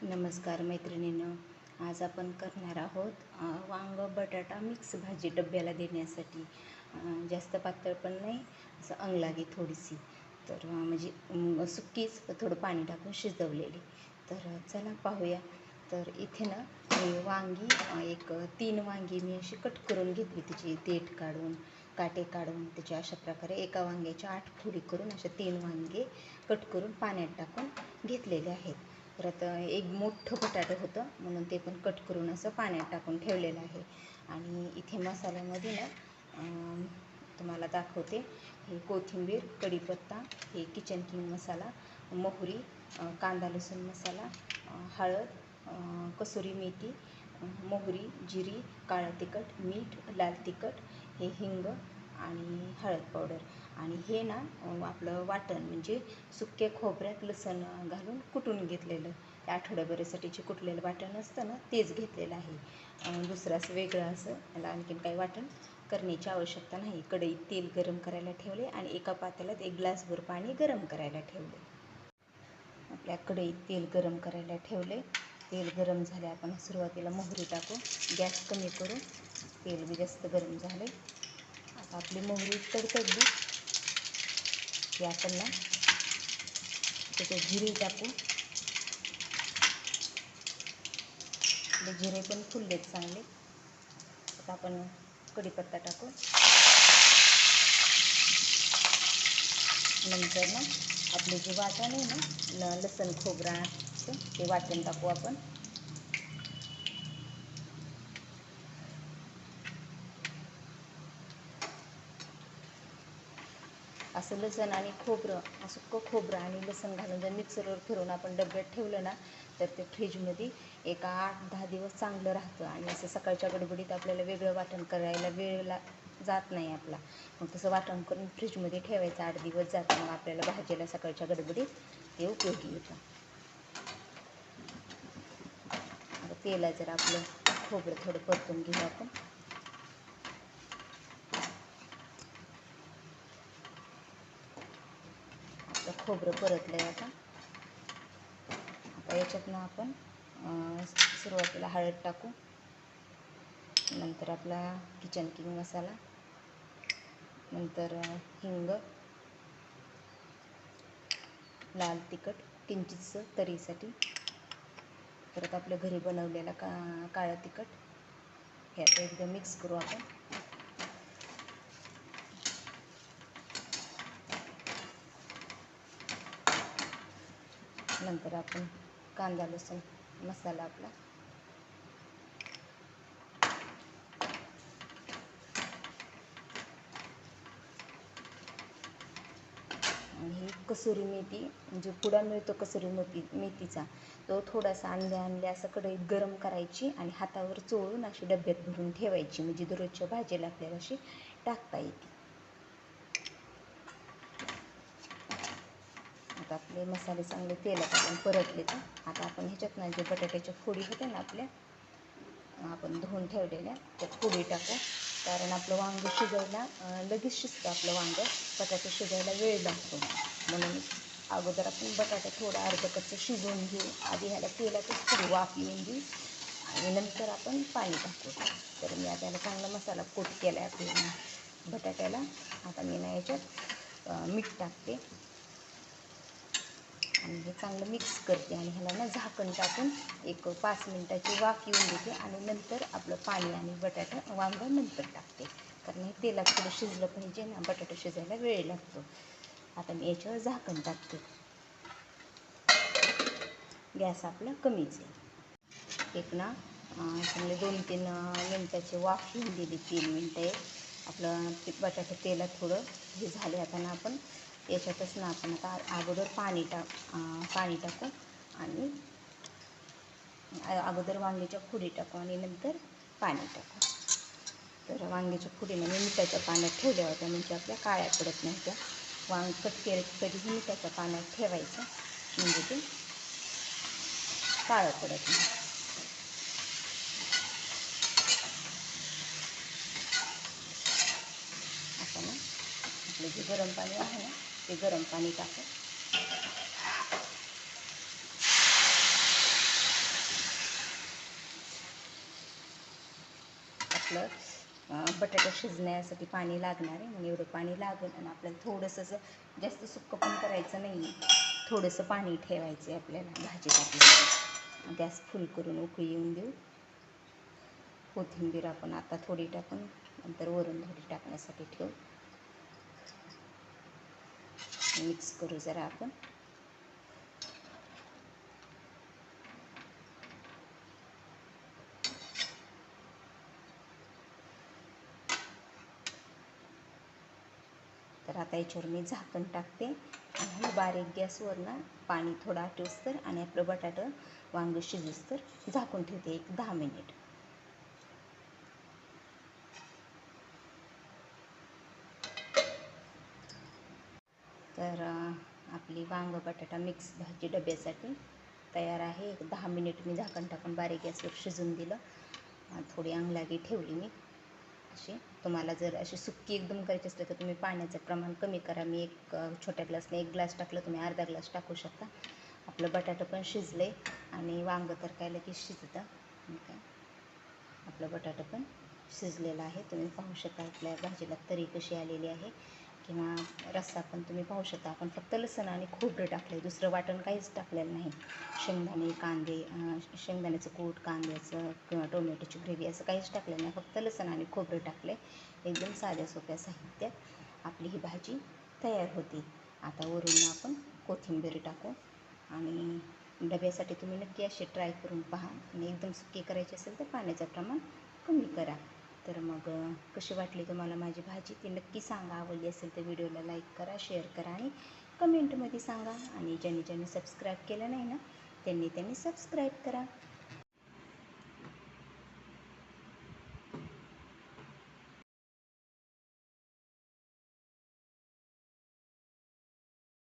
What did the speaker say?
नमस्कार मैत्रिणीनं आज आपण करणार आहोत वांग बटाटा मिक्स भाजी डब्याला देण्यासाठी. जास्त पातळ पण नाही असं अंगलागी थोडीशी. तर म्हणजे सुकीच थोडं पाणी टाकून शिजवलेली. तर चला पाहूया. तर इथे ना मी वांगी एक तीन वांगी मी अशी कट करून घेतली तिची देठ काढून काटे काढून त्याचे अशा प्रकारे एका वांग्याच्या आठ फोडी करून अशा तीन वांगे कट करून पाण्यात टाकून घेतलेले आहेत. परत एक मोठं बटाटं होतं म्हणून ते पण कट करून असं पाण्यात टाकून ठेवलेलं आहे. आणि इथे मसाल्यामध्ये ना तुम्हाला दाखवते हे कोथिंबीर कढीपत्ता हे किचन किंग मसाला मोहरी कांदा लसूण मसाला हळद कसुरी मेथी मोहरी जिरी काळं तिखट मीठ लाल तिखट हे हिंग आणि हळद पावडर. आणि हे ना आपलं वाटण म्हणजे सुक्या खोबऱ्यात लसण घालून कुटून घेतलेलं. ते आठवड्याभरासाठीचे कुटलेलं वाटण असतं ना तेच घेतलेलं आहे. दुसरं असं वेगळं असं याला आणखीन काही वाटण करण्याची आवश्यकता नाही. कढईत तेल गरम करायला ठेवले आणि एका पातेल्यात एक ग्लासभर पाणी गरम करायला ठेवले. आपल्या कढईत तेल गरम करायला ठेवले. तेल गरम झाले आपण सुरुवातीला मोहरी टाकू. गॅस कमी करू. तेल बी जास्त गरम झाले आता आपली मोहरी तडतडली. ना। त्याच्यात जिरे टाकू जिरे पण फुललेत चांगले आता आपण कढीपत्ता टाकू नंतर ना आपले जे वाटण आहे ना ल लसण खोबराचं ते वाटण टाकू आपण असं लसण आणि खोबरं सुक्कं खोबरं आणि लसण घालून जर मिक्सरवर फिरवून आपण डब्यात ठेवलं ना तर ते फ्रीजमध्ये एक आठ दहा दिवस चांगलं राहतं. आणि असं सकाळच्या गडबडीत आपल्याला वेगळं वाटण करायला वेळेला जात नाही आपला. मग तसं वाटण करून फ्रीजमध्ये ठेवायचं आठ दिवस जातं. मग आपल्याला भाजीला सकाळच्या गडबडीत ते उपयोगी येतं तेला जर आपलं खोबरं थोडं परतून घेऊ आपण. आपलं खोबरं परतलं आहे आता. आता याच्यातनं आपण सुरुवातीला हळद टाकू. नंतर आपला किचन किंग मसाला. नंतर हिंग. लाल तिखट किंचितसं तरीसाठी. परत आपल्या घरी बनवलेला का काळं तिखट. हे आता एकदा मिक्स करू आपण. नंतर आपण कांदा लसूण मसाला आपला. आणि ही कसुरी मेथी म्हणजे पुडा मिळतो कसुरी मेथी मेथीचा. तो थोडासा आणल्या आणल्या असं कढईत गरम करायची आणि हातावर चोळून अशी डब्यात भरून ठेवायची. म्हणजे दररोजच्या भाजीला आपल्याला अशी टाकता येते. आता आपले मसाले चांगले तेलात आपण परतले तर. आता आपण ह्याच्यात ना जे बटाट्याच्या फोडी होत्या ना आपल्या आपण धुवून ठेवलेल्या त्या फोडी टाकू. कारण आपलं वांगं शिजायला लगेच शिजतं आपलं वांगं. बटाटे शिजायला वेळ लागतो. म्हणून अगोदर आपण बटाटा थोडा अर्ध कच्चं शिजवून घेऊ. आधी ह्याला तेलातच थोडी वाफ येऊन देऊ. आणि नंतर आपण पाणी टाकू. तर मी आता याला चांगला मसाला कोट केला आहे आपल्या बटाट्याला. आता मी ना याच्यात मीठ टाकते. आणि हे चांगलं मिक्स करते आणि ह्याला ना झाकण टाकून एक पाच मिनटाची वाफ येऊन देते आणि नंतर आपलं पाणी आणि बटाटा वांगं नंतर टाकते. कारण हे तेलात थोडं शिजलं पाहिजे ना बटाटा शिजायला वेळ लागतो. आता मी याच्यावर झाकण टाकते. गॅस आपला कमीच आहे. एक ना चांगले दोन तीन मिनटाची वाफ येऊन दिली तीन मिनटं. आपलं ते तेलात थोडं हे झाले आता ना आपण याच्यातच ना आपण आता अगोदर पाणी टाक पाणी टाकू आणि अगोदर वांग्याच्या खुडी टाकू आणि नंतर पाणी टाकू. तर वांग्याच्या फोडीने मी मिठाच्या पाण्यात ठेवल्या होत्या म्हणजे आपल्या काळ्या पडत नाही त्या वांग कट केले कधीही मिठाच्या पाण्यात ठेवायचं म्हणजे ते काळं पडत नाही. आपण ना आपलं जे गरम पाणी आहे ना ते गरम पाणी टाकू आपलं बटाटा शिजण्यासाठी पाणी लागणार आहे म्हणजे एवढं पाणी लागेल आणि आपल्याला थोडंसं जास्त सुक्क पण करायचं नाही आहे थोडंसं पाणी ठेवायचं आहे आपल्याला भाजी टाकली गॅस फुल करून उकळी येऊन देऊ. कोथिंबीर आपण आता थोडी टाकून नंतर वरून थोडी टाकण्यासाठी ठेवू. मिक्स करू जरा आपण. तर आता याच्यावर मी झाकण टाकते. आणि बारीक गॅसवर ना पाणी थोडं आटूस आणि आपलं बटाटं वांग शिजूस तर झाकून ठेवते एक दहा मिनिट. तर आपली वांग बटाटा मिक्स भाजी डब्यासाठी तयार आहे. एक दहा मिनिट मी झाकण टाकून बारीक गॅसवर शिजून दिलं. थोडी अंगलागी ठेवली मी. अशी. तुम्हाला जर अशी सुक्की एकदम करायची असली तर तुम्ही पाण्याचं प्रमाण कमी करा. मी एक छोट्या ग्लासने एक ग्लास टाकलं तुम्ही अर्धा ग्लास टाकू शकता. आपलं बटाटं पण शिजले आणि वांग तर काय लगेच शिजतं. काय? आपलं बटाटं पण शिजलेलं आहे. तुम्ही पाहू शकता आपल्या भाजीला तरी कशी आलेली आहे. किंवा रस्सा पण तुम्ही पाहू शकता. आपण फक्त लसण आणि खोबरं टाकलं आहे दुसरं वाटण काहीच टाकलेलं नाही. शेंगदाणे कांदे शेंगदाण्याचं कूट कांद्याचं किंवा टोमॅटोची ग्रेव्ही असं काहीच टाकलेलं नाही. फक्त लसण आणि खोबरं टाकलं आहे एकदम साध्या सोप्या साहित्यात आपली ही भाजी तयार होती. आता वरून आपण कोथिंबीर टाकू आणि डब्यासाठी तुम्ही नक्की असे ट्राय करून पहा. आणि एकदम सुकी करायची असेल तर पाण्याचं प्रमाण कमी करा. तर मग कशी वाटली तुम्हाला माझी भाजी? ती नक्की सांगा. आवडली असेल तर व्हिडिओला लाईक करा शेअर करा आणि कमेंटमध्ये सांगा. आणि ज्यांनी ज्यांनी सबस्क्राईब केलं नाही ना त्यांनी त्यांनी सबस्क्राईब करा.